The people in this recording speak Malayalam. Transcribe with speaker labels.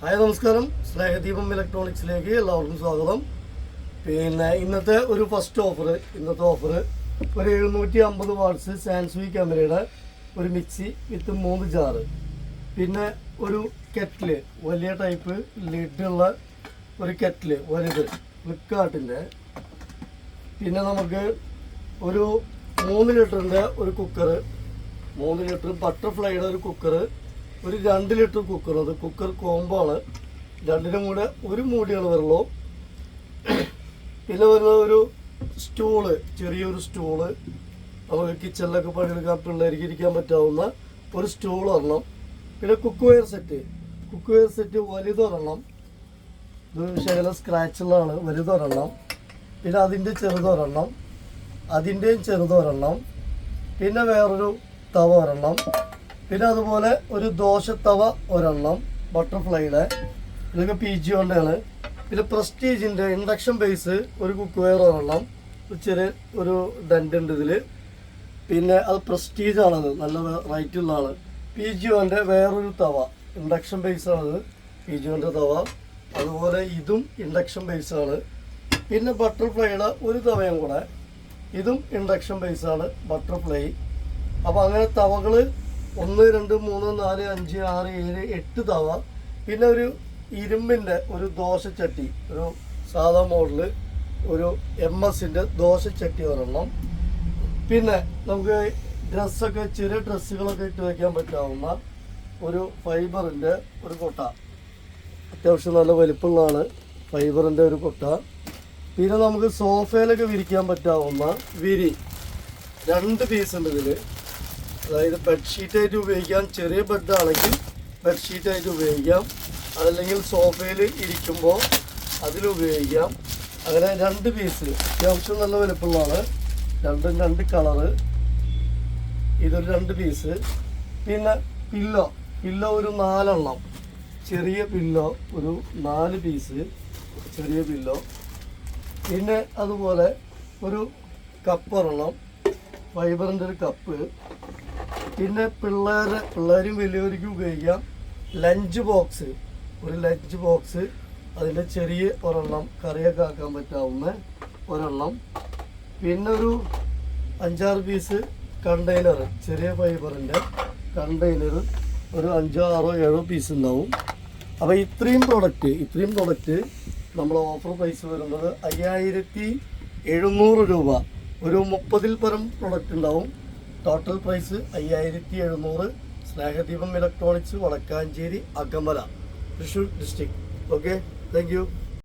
Speaker 1: ഹായ് നമസ്കാരം. സ്നേഹദീപം ഇലക്ട്രോണിക്സിലേക്ക് എല്ലാവർക്കും സ്വാഗതം. പിന്നെ ഇന്നത്തെ ഒരു ഫസ്റ്റ് ഓഫർ ഇന്നത്തെ ഓഫർ ഒരു എഴുന്നൂറ്റി അമ്പത് വാട്ട്സ് സാൻസുയി ക്യാമറയുടെ ഒരു മിക്സി വിത്ത് മൂന്ന് ജാറ് പിന്നെ ഒരു കെറ്റിൽ വലിയ ടൈപ്പ് ലിഡുള്ള ഒരു കെറ്റിൽ വലുത് ഫ്ലിപ്കാർട്ടിന്റെ പിന്നെ നമുക്ക് ഒരു മൂന്ന് ലിറ്ററിന്റെ ഒരു കുക്കർ മൂന്ന് ലിറ്റർ ബട്ടർഫ്ലൈയുടെ ഒരു കുക്കർ ഒരു രണ്ട് ലിറ്റർ കുക്കർ അത് കുക്കർ കോമ്പാണ് രണ്ടിനും കൂടെ ഒരു മൂടിയാണ് വെള്ളവും പിന്നെ വരുന്നത് ഒരു സ്റ്റൂൾ ചെറിയൊരു സ്റ്റൂൾ നമുക്ക് കിച്ചണിലൊക്കെ പണിയെടുക്കാൻ പിള്ളേർക്ക് ഇരിക്കാൻ പറ്റാവുന്ന ഒരു സ്റ്റൂൾ ഒരെണ്ണം. പിന്നെ cookware set cookware set വലുതൊരെണ്ണം. ഇത് ശകലം സ്ക്രാച്ചുള്ളതാണ് വലുതൊരെണ്ണം. പിന്നെ അതിന്റെ ചെറുതൊരെണ്ണം. അതിന്റെയും ചെറുതൊരെണ്ണം. പിന്നെ വേറൊരു തവ ഒരെണ്ണം. പിന്നെ അതുപോലെ ഒരു ദോശത്തവ ഒരെണ്ണം ബട്ടർഫ്ലൈയുടെ ഇതൊക്കെ പി ജി കൊണ്ടാണ്. പിന്നെ പ്രസ്റ്റീജിന്റെ ഇൻഡക്ഷൻ ബേസ് ഒരു കുക്ക് വെയർ ഒരെണ്ണം ഒരു ചെറിയ ഒരു ഡെന്റ് ഉണ്ട് ഇതിൽ പിന്നെ അത് പ്രസ്റ്റീജാണത് നല്ല റേറ്റ് ഉള്ളതാണ് പി ജി ഒന്റെ വേറൊരു തവ ഇൻഡക്ഷൻ ബേസ് ആണത് പി ജി ഒന്റെ തവ. അതുപോലെ ഇതും ഇൻഡക്ഷൻ ബേസ് ആണ് പിന്നെ ബട്ടർഫ്ലൈയുടെ ഒരു തവയും കൂടെ ഇതും ഇൻഡക്ഷൻ ബേസ് ആണ് ബട്ടർഫ്ലൈ. അപ്പോൾ അങ്ങനെ തവകൾ ഒന്ന് രണ്ട് മൂന്ന് നാല് അഞ്ച് ആറ് ഏഴ് എട്ട് തവ. പിന്നെ ഒരു ഇരുമ്പിന്റെ ഒരു ദോശച്ചട്ടി ഒരു സാധാ മോഡൽ ഒരു എം എസിന്റെ ദോശച്ചട്ടി ഒരെണ്ണം. പിന്നെ നമുക്ക് ഡ്രസ്സൊക്കെ ചെറിയ ഡ്രസ്സുകളൊക്കെ ഇട്ട് വയ്ക്കാൻ പറ്റാവുന്ന ഒരു ഫൈബറിന്റെ ഒരു കൊട്ട. അത്യാവശ്യം നല്ല വലിപ്പമുള്ളതാണ് ഫൈബറിന്റെ ഒരു കൊട്ട. പിന്നെ നമുക്ക് സോഫയിലൊക്കെ വിരിക്കാൻ പറ്റാവുന്ന വിരി. രണ്ട് പീസ് ഇതിൽ അതായത് ബെഡ്ഷീറ്റായിട്ട് ഉപയോഗിക്കാം. ചെറിയ ബെഡാണെങ്കിൽ ബെഡ്ഷീറ്റായിട്ട് ഉപയോഗിക്കാം. അതല്ലെങ്കിൽ സോഫയിൽ ഇരിക്കുമ്പോൾ അതിലുപയോഗിക്കാം അങ്ങനെ രണ്ട് പീസ് അത്യാവശ്യം നല്ല വലുപ്പമുള്ളതാണ്. രണ്ടും രണ്ട് കളറ് ഇതൊരു രണ്ട് പീസ് പിന്നെ പില്ലോ പില്ലോ ഒരു നാലെണ്ണം. ചെറിയ പില്ലോ ഒരു നാല് പീസ് ചെറിയ പില്ലോ പിന്നെ അതുപോലെ ഒരു കപ്പ് ഒരെണ്ണം. ഫൈബറിന്റെ ഒരു കപ്പ് പിന്നെ പിള്ളേരെ പിള്ളേരും വലിയവർക്കും ഉപയോഗിക്കാം. ലഞ്ച് ബോക്സ് ഒരു ലഞ്ച് ബോക്സ് അതിന്റെ ചെറിയ ഒരെണ്ണം കറിയൊക്കെ ആക്കാൻ പറ്റാവുന്ന ഒരെണ്ണം. പിന്നെ ഒരു അഞ്ചാറ് പീസ് കണ്ടെയ്നർ ചെറിയ ഫൈബറിന്റെ കണ്ടെയ്നർ ഒരു അഞ്ചോ ആറോ ഏഴോ പീസ് ഉണ്ടാവും. അപ്പോൾ ഇത്രയും പ്രൊഡക്റ്റ് ഇത്രയും പ്രൊഡക്റ്റ് നമ്മൾ ഓഫർ പ്രൈസ് വരുന്നത് അയ്യായിരത്തി എഴുന്നൂറ് രൂപ. ഒരു മുപ്പതിൽ പരം പ്രൊഡക്റ്റ് ഉണ്ടാവും. ടോട്ടൽ പ്രൈസ് അയ്യായിരത്തി എഴുന്നൂറ് Snehadeepam electronics Vadakkanchery Akamala Thrissur district okay thank